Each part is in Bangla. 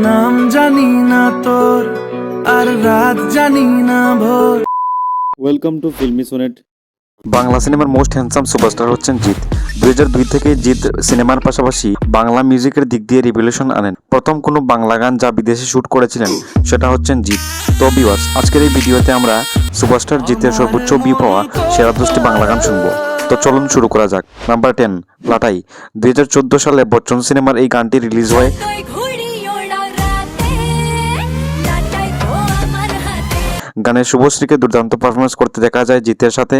নাম জানি না তোর আর রাত জানি না ভোর। Welcome to filmy sonnet Bangla সিনেমার মোস্ট হ্যান্ডসাম সুপারস্টার হচ্ছেন জিৎ। দুই থেকে জিৎ সিনেমার পাশাপাশি বাংলা মিউজিকের দিক দিয়ে রিভলিউশন আনেন। প্রথম কোনো বাংলা গান যা বিদেশে শুট করেছিলেন সেটা হচ্ছেন জিৎ। তো বিওয়ার্স আজকের এই ভিডিওতে আমরা সুপারস্টার জিতের সর্বোচ্চ ভিউ পাওয়া সেরা দশটি বাংলা গান শুনব। তো চলুন শুরু করা যাক। নাম্বার টেন লাটাই। দুই হাজার চোদ্দ সালে বচ্চন সিনেমার এই গানটি রিলিজ হয় গানে শুভশ্রীকে দুর্দান্ত পারফরমেন্স করতে দেখা যায় জিতের সাথে।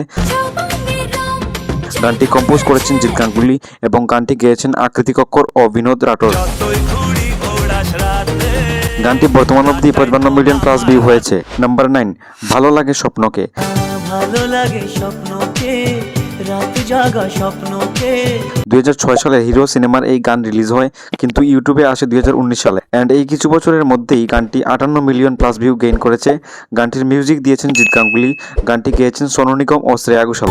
গানটি কম্পোজ করেছেন জিৎ গাঙ্গুলি এবং গানটি গেয়েছেন আকৃতি কক্কর ও বিনোদ রাঠোর গানটি বর্তমান অবধি পঁচপান্ন মিলিয়ন প্লাস ভিউ হয়েছে। নাম্বার নাইন ভালো লাগে স্বপ্নকে। ভালো লাগে স্বপ্নকে। রাত জাগা স্বপ্নকে। দুই হাজার ছয় সালে হিরো সিনেমার এই গান রিলিজ হয় কিন্তু ইউটিউবে আসে দুই হাজার উনিশ সালে। অ্যান্ড এই কিছু বছরের মধ্যেই গানটি আটান্ন মিলিয়ন প্লাস ভিউ গেইন করেছে। গানটির মিউজিক দিয়েছেন জিৎ গাঙ্গুলি। গানটি গেয়েছেন সোনু নিগম ও শ্রেয়া ঘোষাল।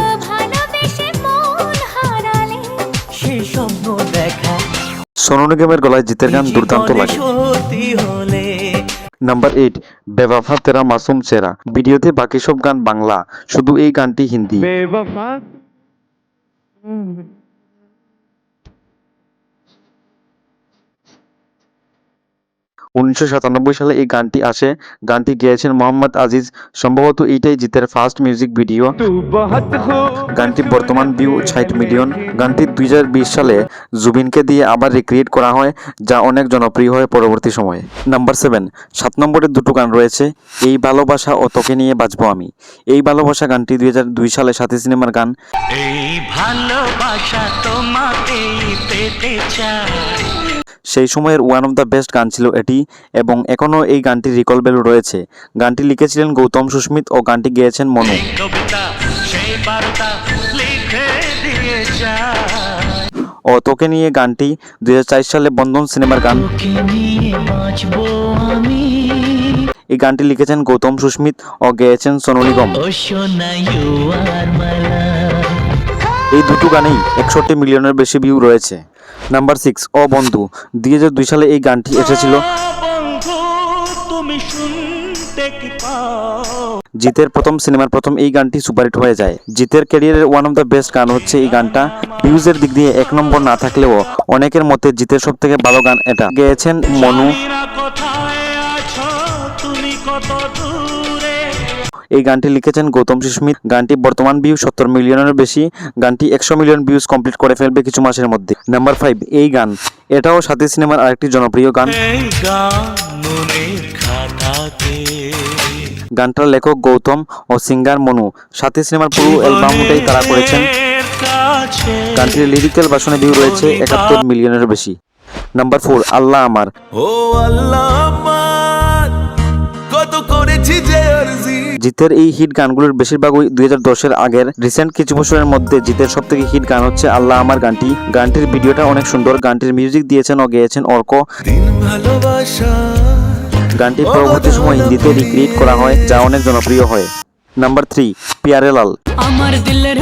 সোনু নিগমের গলায় জিতের গান দুর্দান্ত লাগে। নাম্বার এইট বেবাফা তেরা মাসুম চেরা ভিডিওতে বাকি সব গান বাংলা শুধু এই গানটি হিন্দি। 嗯。উনিশশো সাতানব্বই সালে এই গানটি আসে। গানটি গেয়েছেন মোহাম্মদ আজিজ। সম্ভবত এইটাই জিতের ফার্স্ট মিউজিক ভিডিও গানটি বর্তমান ভিউ ষাট মিলিয়ন গানটি দুই হাজার বিশ সালে জুবিনকে দিয়ে আবার রিক্রিয়েট করা হয়, যা অনেক জনপ্রিয় হয় পরবর্তী সময়ে। নাম্বার সেভেন সাত নম্বরে দুটো গান রয়েছে, এই ভালোবাসা ও তোকে নিয়ে বাঁচবো আমি। এই ভালোবাসা গানটি দুই সালে সাথী সিনেমার গান। এই ভালোবাসা তোমাকেই পেতে চাই। সেই সময়ের ওয়ান অফ দ্য বেস্ট গান ছিল এটি এবং এখনও এই গানটির রিকল ভ্যালু রয়েছে। গানটি লিখেছিলেন গৌতম সুস্মিত ও গানটি গেয়েছেন মনু। ও তোকে নিয়ে গানটি দুই সালে বন্ধন সিনেমার গান। এই গানটি লিখেছেন গৌতম সুস্মিত ও গেয়েছেন সোনু নিগম। এই দুটো গানেই একষট্টি মিলিয়নের বেশি ভিউ রয়েছে। নাম্বার সিক্স ও বন্ধু। দুই হাজার দুই সালে এই গানটি এসেছিল। জিতের প্রথম সিনেমার প্রথম এই গানটি সুপারহিট হয়ে যায়। জিতের ক্যারিয়ারের ওয়ান অফ দ্য বেস্ট গান হচ্ছে এই গানটা। ভিউজের দিক দিয়ে এক নম্বর না থাকলেও অনেকের মতে জিতের সব থেকে ভালো গান এটা। গেয়েছেন মনু। এই গানটি লিখেছেন গৌতম সুস্মিত। গানটি বর্তমান ভিউ সত্তর মিলিয়নের বেশি। গানটি একশো মিলিয়ন ভিউজ কমপ্লিট করে ফেলবে কিছু মাসের মধ্যে। নাম্বার ফাইভ এই গান। এটাও সাথী সিনেমার আরেকটি জনপ্রিয় গান। গানটার লেখক গৌতম ও সিঙ্গার মনু। সাথী সিনেমার পুরো অ্যালবামটাই তারা করেছেন। গানটির লিরিক্যাল ভাষণে ভিউ রয়েছে একাত্তর মিলিয়নের বেশি। নাম্বার ফোর আল্লাহ আমার। ও আল্লাহ কত করেছি যে জিতের এই হিট গানগুলোর বেশিরভাগই দুই হাজার দশের আগের রিসেন্ট কিছু বছরের মধ্যে জিতের সব থেকে হিট গান হচ্ছে আল্লাহ আমার গানটি। গানটির ভিডিওটা অনেক সুন্দর গানটির মিউজিক দিয়েছেন ও গেয়েছেন অর্ক। গানটির গানটি পরবর্তী সময় হিন্দিতে রিক্রিয়েট করা হয় যা অনেক জনপ্রিয় হয়। নাম্বার থ্রি পিয়ারেলাল। আমার দিলের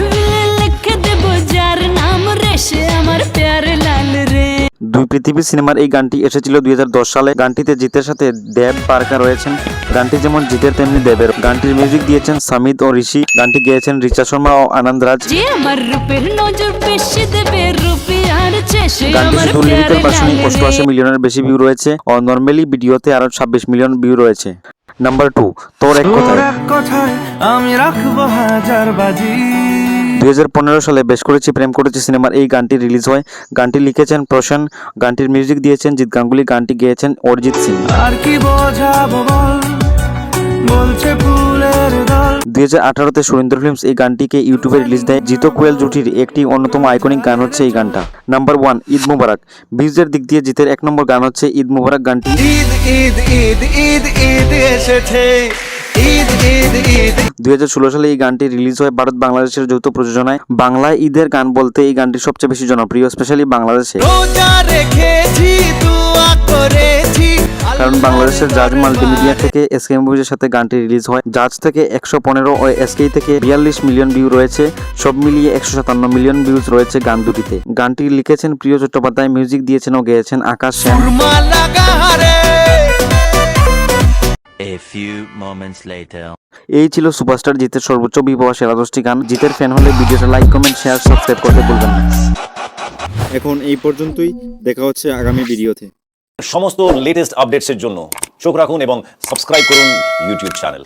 দুই পৃথিবী সিনেমার এই গানটি এসেছিল দুই হাজার দশ সালে। গানটিতে জিতের সাথে দেব পার্কা রয়েছেন। গানটি যেমন জিতের তেমনি দেবের গানটির মিউজিক দিয়েছেন সামিদ ও ঋষি। গানটি গেয়েছেন রিচা শর্মা ও আনন্দ রাজ। গানটি শুধু প্যারে অষ্টআশি মিলিয়নের বেশি ভিউ রয়েছে ও নর্মালি ভিডিওতে আরও ছাব্বিশ মিলিয়ন ভিউ রয়েছে। নাম্বার টু তোর এক কথায় আমি রাখব হাজার বাজি। দু হাজার পনেরো সালে বেশ করেছি প্রেম করেছি সিনেমার এই গানটি রিলিজ হয়। গানটি লিখেছেন প্রসেন গানটির মিউজিক দিয়েছেন জিৎ গাঙ্গুলি গানটি গেয়েছেন অরিজিৎ সিং। আর কি বোঝাবো বল? বলছে ফুলের দল। দুই হাজার আঠারোতে সুরেন্দ্র ফিল্মস এই গানটিকে ইউটিউবে রিলিজ দেয়। জিতো কোয়েল জুটির একটি অন্যতম আইকনিক গান হচ্ছে এই গানটা। Number one Eid Mubarak. ভিউজের দিক দিয়ে জিতের এক নম্বর গান হচ্ছে ঈদ মুবারক গানটি। ঈদ ঈদ ঈদ ঈদ ঈদ এসেছে। ঈদ ঈদ ঈদ দুই সালে এই গানটি রিলিজ হয় ভারত বাংলাদেশের যৌথ প্রযোজনায়। বাংলায় ঈদের গান বলতে এই গানটি সবচেয়ে বেশি জনপ্রিয় স্পেশালি বাংলাদেশে। কারণ বাংলাদেশের জাজ মাল্টিমিডিয়া থেকে এসকে মুভিজের সাথে গানটি রিলিজ হয়। জাজ থেকে একশো পনেরো ও এসকে থেকে বিয়াল্লিশ মিলিয়ন ভিউ রয়েছে। সব মিলিয়ে একশো সাতান্ন মিলিয়ন ভিউজ রয়েছে গান দুটিতে। গানটি লিখেছেন প্রিয় চট্টোপাধ্যায় মিউজিক দিয়েছেন ও গেয়েছেন আকাশ সেন। Few moments later. এই ছিল সুপারস্টার জিতের সর্বোচ্চ বিবাহ সেরা দশটি গান। জিতের ফ্যান হলে ভিডিওটা লাইক কমেন্ট শেয়ার সাবস্ক্রাইব করতে ভুলবেন না। এখন এই পর্যন্তই। দেখা হচ্ছে আগামী ভিডিওতে। সমস্ত লেটেস্ট আপডেটসের জন্য চোখ রাখুন এবং সাবস্ক্রাইব করুন ইউটিউব চ্যানেল